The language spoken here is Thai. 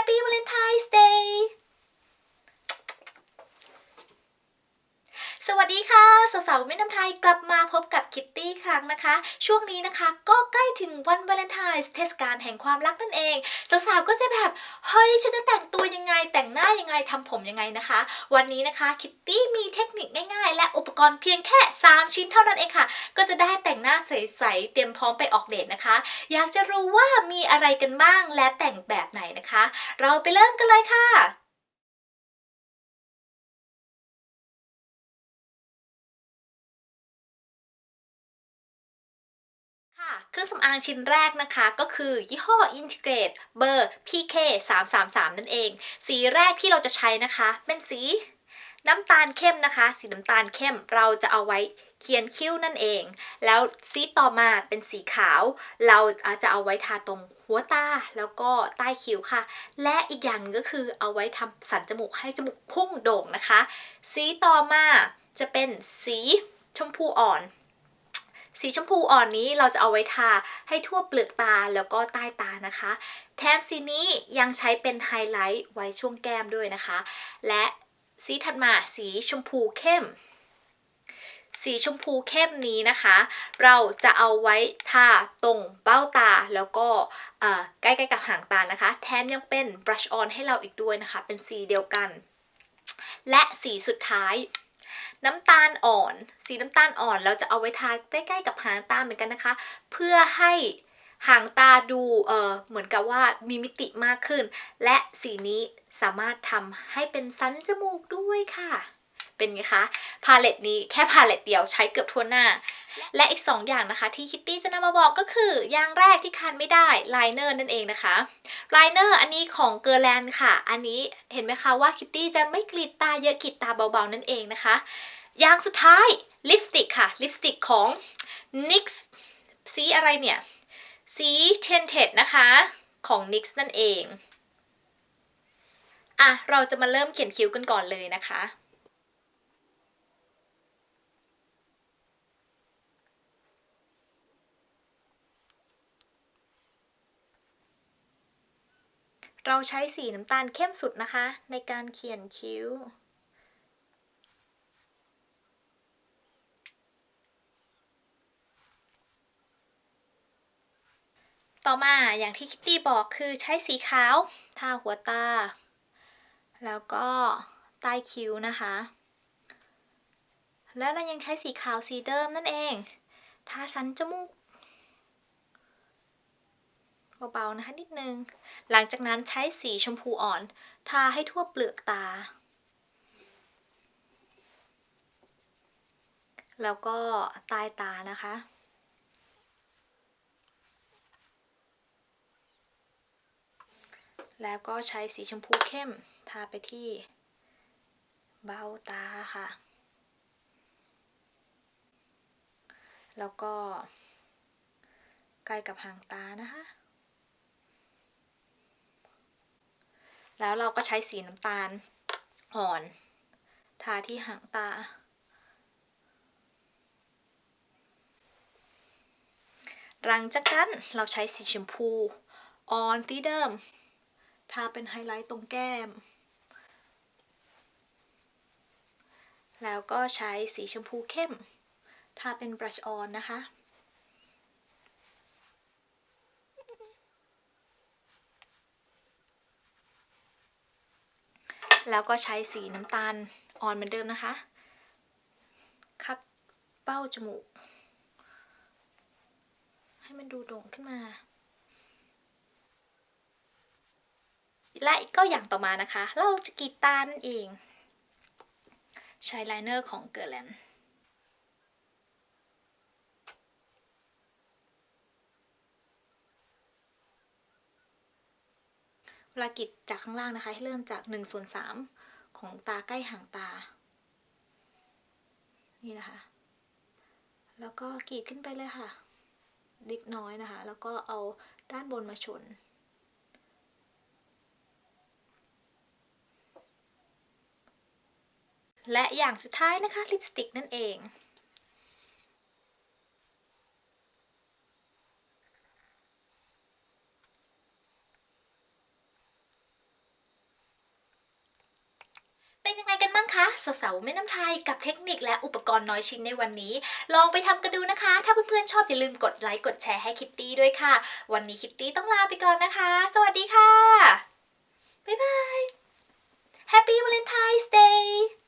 Happy Valentine's Day สวัสดีค่ะสาวๆไม่น้ำไทยกลับมาพบกับคิตตี้ครั้งนะคะ ช่วงนี้นะคะ ก็ใกล้ถึงวันวาเลนไทน์เทศกาลแห่งความรักนั่นเองสาวๆก็จะแบบเฮ้ยฉันจะแต่งตัวยังไง แต่งหน้ายังไงทำผมยังไงนะคะ วันนี้นะคะคิตตี้มีเทคนิคง่าย ๆ และอุปกรณ์เพียงแค่ 3 ชิ้นเท่านั้นเองค่ะ ก็จะได้แต่งหน้าใสๆเตรียมพร้อมไปออกเดทนะคะ อยากจะรู้ว่ามีอะไรกันบ้างและแต่งแบบไหนนะคะ เราไปเริ่มกันเลยค่ะ เครื่องสำอางชิ้นแรกนะคะก็คือยี่ห้อ Integrate เบอร์ PK 3 3 3นั่นเอง สีแรกที่เราจะใช้นะคะ เป็นสีน้ำตาลเข้มนะคะ สีน้ำตาลเข้มเราจะเอาไว้เขียนคิ้วนั่นเอง แล้วสีต่อมาเป็นสีขาว เราจะเอาไว้ทาตรงหัวตาแล้วก็ใต้คิ้วค่ะ และอีกอย่างนึงก็คือเอาไว้ทำสันจมูกให้จมูกพุ่งโด่งนะคะ สีต่อมาจะเป็นสีชมพูอ่อน สีชมพูอ่อนนี้เราจะเอาไว้ทาให้ทั่วเปลือกตาแล้วก็ใต้ตานะคะ แถมสีนี้ยังใช้เป็นไฮไลท์ไว้ช่วงแก้มด้วยนะคะ และสีถัดมาสีชมพูเข้ม สีชมพูเข้มนี้นะคะ เราจะเอาไว้ทาตรงเบ้าตาแล้วก็ใกล้ๆกับหางตานะคะ แถมยังเป็น brush on ให้เราอีกด้วยนะคะ เป็นสีเดียวกัน และสีสุดท้าย น้ำตาลอ่อน สีน้ำตาลอ่อนเราจะเอาไว้ทาใกล้ๆกับหางตาเหมือนกันนะคะ เพื่อให้หางตาดูเออเหมือนกับว่ามีมิติมากขึ้น และสีนี้สามารถทำให้เป็นสันจมูกด้วยค่ะ เป็นไงคะ พาเลตนี้แค่พาเลตเดียวใช้เกือบทั่วหน้า และอีก 2 อย่างนะคะที่คิตตี้จะนำมาบอกก็คืออย่างแรกที่คันไม่ได้ไลเนอร์นั่นเองนะคะไลเนอร์อันนี้ของเกอร์แลนด์ค่ะ อันนี้เห็นไหมคะว่าคิตตี้จะไม่กรีดตาเยอะกรีดตาเบาๆนั่นเองนะคะ อย่างสุดท้ายลิปสติกค่ะลิปสติกของ NYX สีอะไรเนี่ย สี Tinted นะคะของ NYX นั่นเองอะเราจะมาเริ่มเขียนคิ้วกันก่อนเลยนะคะ เราใช้สีน้ำตาลเข้มสุดนะคะ ในการเขียนคิ้ว ต่อมาอย่างที่คิตตี้บอกคือใช้สีขาว ทาหัวตา แล้วก็ใต้คิ้วนะคะ แล้วเรายังใช้สีขาวสีเดิมนั่นเอง ทาสันจมูก เบาๆนะคะนิดนึง หลังจากนั้นใช้สีชมพูอ่อน ทาให้ทั่วเปลือกตา แล้วก็ใต้ตานะคะแล้วก็ใช้สีชมพูเข้มทาไปที่เบ้าตาค่ะ แล้วก็ใกล้กับหางตานะคะ แล้วเราก็ใช้สีน้ำตาลอ่อน ทาที่หางตา หลังจากนั้นเราใช้สีชมพูอ่อนที่เดิม ทาเป็นไฮไลท์ตรงแก้ม แล้วก็ใช้สีชมพูเข้ม ทาเป็นบรัชออนนะคะ แล้วก็ใช้สีน้ำตาลอ่อนเหมือนเดิมนะคะ คัดเป้าจมูก ให้มันดูโด่งขึ้นมา และก็อย่างต่อมานะคะ เราจะกรีดตานั่นเอง ใช้ไลเนอร์ของเกอร์แลนด์ เวลากรีดจากข้างล่างนะคะให้เริ่มจาก1ส่วน3ของตาใกล้ห่างตา นี่นะคะ แล้วก็กรีดขึ้นไปเลยค่ะเล็กน้อยนะคะ แล้วก็เอาด้านบนมาชน และอย่างสุดท้ายนะคะลิปสติกนั่นเอง สาวๆแม่น้ำไทยกับเทคนิคและอุปกรณ์น้อยชิ้นในวันนี้ ลองไปทำกันดูนะคะ ถ้าเพื่อนๆชอบอย่าลืมกดไลค์กดแชร์ให้คิตตี้ด้วยค่ะ วันนี้คิตตี้ต้องลาไปก่อนนะคะ สวัสดีค่ะ บ๊ายบาย Happy Valentine's Day